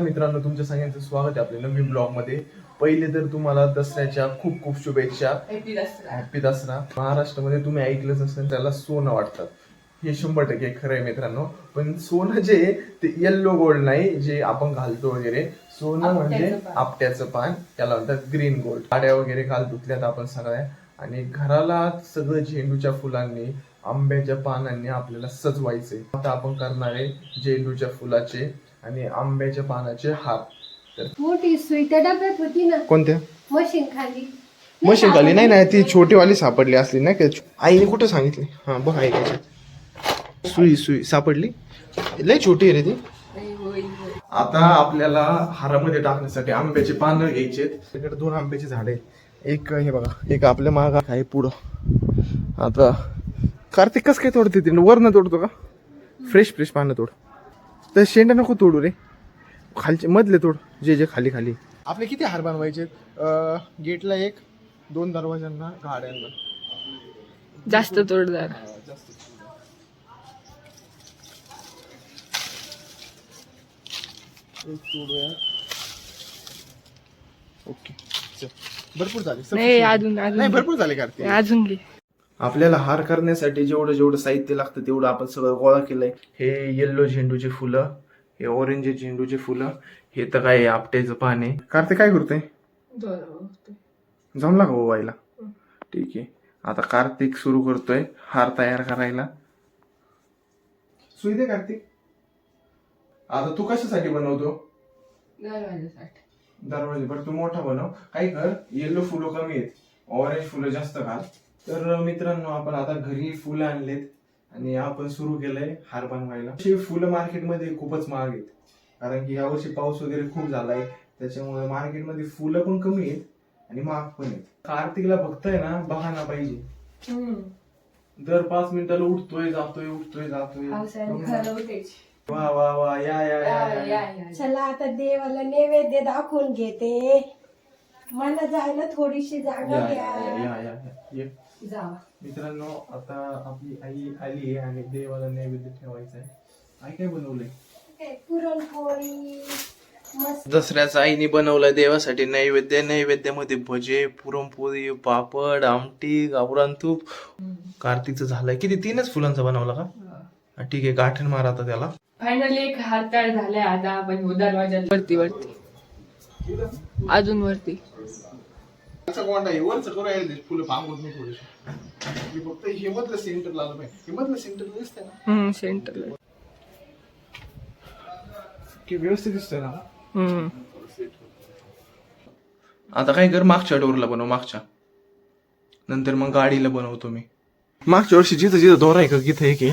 नमस्कार मित्रांनो तुमच्या सगळ्यांचं स्वागत आहे आपल्या नवीन ब्लॉगमध्ये पहिले तर तुम्हाला दसऱ्याच्या खूप खूप शुभेच्छा. हॅपी दसरा. महाराष्ट्रामध्ये तुम्ही ऐकलंच असेल त्याला सोनं वाटतात हे शंभर टक्के खरं आहे मित्रांनो. पण सोनं जे आहे ते येल्लो गोल्ड नाही जे आपण घालतो वगैरे. सोनं म्हणजे आपट्याचं पान. त्याला म्हणतात ग्रीन गोल्ड गाड्या वगैरे काल धुतल्यात आपण सगळ्या. आणि घराला सगळं झेंडूच्या फुलांनी आंब्याच्या पानांनी आपल्याला सजवायचे आता आपण करणार आहे झेंडूच्या फुलाचे आणि आंब्याच्या पानाचे हार. तर मोठी सुई त्या डब्यात होती ना. कोणत्या? मशीन खाली. मशीन खाली? नाही नाही ती छोटीवाली सापडली असली नाही का? आईने कुठं सांगितली? हा बघ आई त्याच्यात सुई सुई सापडली? लय छोटी आहे रे ती. आता आपल्याला हारामध्ये टाकण्यासाठी आंब्याचे पानं घ्यायचे तिकडे दोन आंब्याचे झाड एक हे बघा एक आपल्या माग आहे पुढं. आता कार्तिक कस काय तोडते ते? वरनं तोडतो का? फ्रेश फ्रेश पानं तोड. तर शेंडा नको तोडू रे. खालचे मधले तोड जे जे खाली खाली. आपले किती हार बनवायचे? गेटला एक दोन दरवाजांना गाड्यांना. जास्त तोडदार. ओके चल. भरपूर झाले. नाही. अजून नाही भरपूर झाले कार्तिक अजून घे. आपल्याला हार करण्यासाठी जेवढं जेवढं साहित्य लागतं तेवढं आपण सगळं गोळा केलंय. हे येल्लो झेंडूचे फुलं हे ऑरेंज झेंडूचे फुलं हे तर काय आपट्याचं पान आहे. कार्तिक काय करतोय? जमला का हो व्हायला ठीक आहे. आता कार्तिक सुरू करतोय. हार तयार करायला. सुई दे कार्तिक. आता तू कशासाठी बनवतो? दरवाजे. बरं तू मोठा बनव. काय कर येल्लो फुलं कमी आहेत. ऑरेंज फुलं जास्त घाल. तर मित्रांनो आपण आता घरी फुलं आणलेत आणि आपण सुरू केलंय हार बनवायला. अशी फुलं मार्केटमध्ये खूपच महाग आहेत. कारण की यावर्षी पाऊस वगैरे खूप झालाय. त्याच्यामुळे मार्केटमध्ये फुलं पण कमी आहेत आणि महाग पण आहेत. कार्तिकला फक्त आहे ना बहाना पाहिजे. दर पाच मिनिटाला उठतोय जातोय उठतोय जातोय. वा वा वा या या या, या चला आता देवाला नैवेद्य दाखवून घेते. मला जायला थोडीशी जागा. जावा. मित्रांनो आता आपली आई आली आहे आणि देवाला नैवेद्य ठेवायचा आहे. आई काय बनवलंय? काय पुरणपोळी मस्त. दसऱ्याचा आईने बनवलं देवासाठी नैवेद्य. नैवेद्यामध्ये भजे पुरणपोळी पापड आमटी गावरान तूप. कार्तिकचं झालंय. किती? तीनच फुलांचा बनवला का? हा, ठीक आहे. गाठण मार आता त्याला. फायनली एक हात तयार झालाय. आता आपण दरवाजा वरती वरती. अजून वरती. वरच करायला फुलं पांगवत नाही थोडीशी फक्त हे मधलं सेंटर लागलं पाहिजे. हे मधलं सेंटर दिसतंय ना? हम्म सेंटरला की व्यवस्थित दिसतंय ना? हम्म. आता काय कर मागच्या डोरला बनव मागच्या. नंतर मग गाडीला बनवतो मी. मागच्या वर्षी जिथं जिथं दोरा आहे का तिथं एक आहे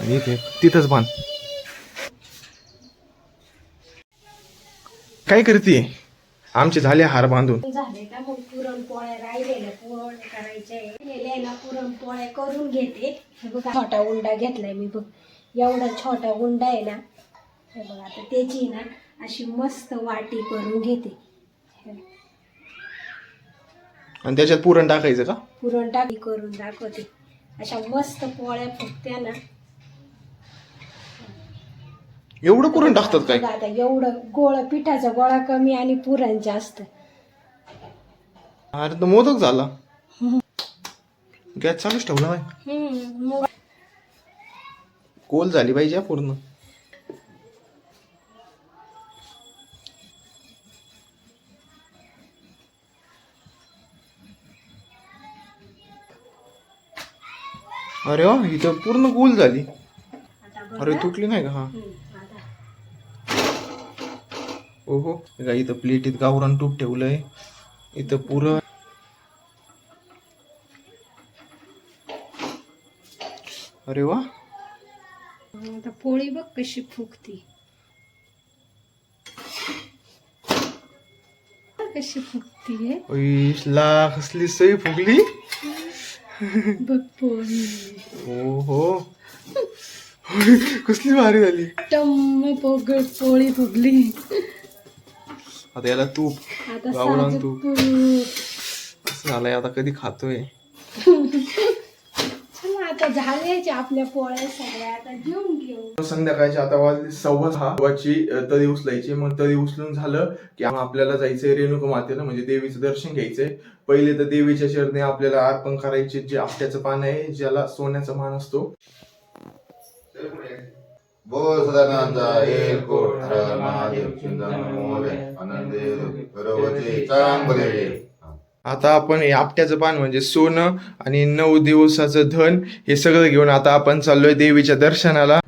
आणि इथे एक. तिथंच बांध. काय करते आमचे झाले हार बांधून. झाले का मग पुरणपोळ्या राहिलेल्या पोळ्या करायचे. ना पुरणपोळ्या करून घेते. हे बघा छोटा उंडा घेतलाय मी बघ. एवढा छोटा उंडा आहे ना हे बघा आता त्याची ना अशी मस्त वाटी करून घेते. आणि त्याच्यात पुरण टाकायचं का? पुरण टाकी करून दाखवते. अशा मस्त पोळ्या फुगत्या ना एवढं पुरण टाकतात काय? आता एवढं गोळा पिठाचा गोळा कमी आणि पुरण जास्त. अरे तर मोदक झाला. गॅस चालूच ठेवला बाय हम्म, गोल झाली पाहिजे हा पूर्ण. अरे वा इथं पूर्ण गोल झाली. अरे तुटली नाही का? हा. हम्म, ओहो का इथं प्लेटीत गावरान तूप ठेवलंय. इथं पुरण अरे वा. आता पोळी बघ कशी फुगती. कशी फुगती ला कसली सई फुगली. बघ पोळी. ओहो. कसली भारी झाली. टम्म पोग पोळी फुगली. आता याला तूप गावरान तूप. असं झालंय आता कधी खातोय? चला आता झाल्याचे आपल्या पोळ्या सगळ्या आता जेवून घेऊ. संध्याकाळची आता वाजली सव्वा सहा. वाजची अ, तरी उचलायची. मग तरी उचलून झालं की आपल्याला जायचंय रेणुका मातेला म्हणजे देवीचं दर्शन घ्यायचंय. पहिले तर देवीच्या चरणी आपल्याला अर्पण करायचे जे आपट्याचं पान आहे ज्याला सोन्याचा मान असतो. बोल सदानंदा एक कोट महादेव आता आपण हे आपट्याचं पान म्हणजे सोनं आणि नऊ दिवसाचं धन हे सगळं घेऊन आता आपण चाललोय देवीच्या दर्शनाला.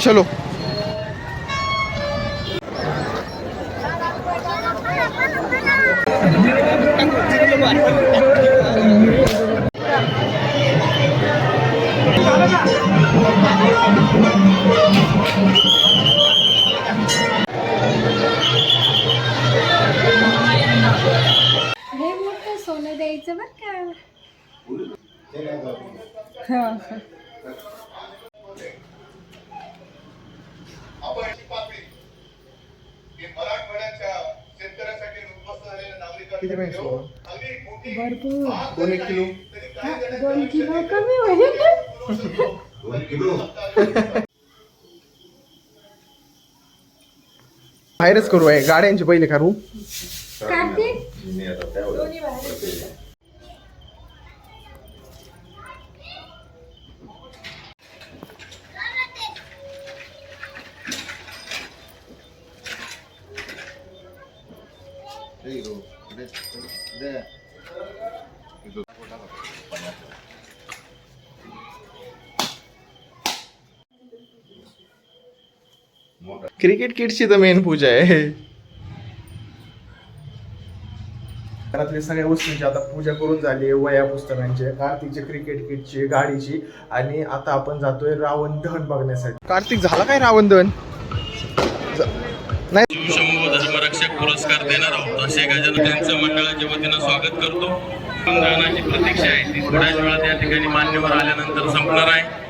चलो. किती पाहिजे? भरपूर. दोन एक किलो. हा, दोन किलो कमी होईल. दोन किलो. बाहेरच करू आहे गाड्यांचे पहिले करू कार्तिक? मी आता त्यावर क्रिकेट किटची तर मेन पूजा आहे. घरातल्या सगळ्या वस्तूंची आता पूजा करून झाली आहे वया पुस्तकांची कार्तिकचे क्रिकेट किटची गाडीची. आणि आता आपण जातोय रावण दहन बघण्यासाठी. कार्तिक झाला काय रावण दहन? प्रतीक्षा आहे. ती थोड्याच वेळात या ठिकाणी मान्यवर आल्यानंतर संपणार आहे.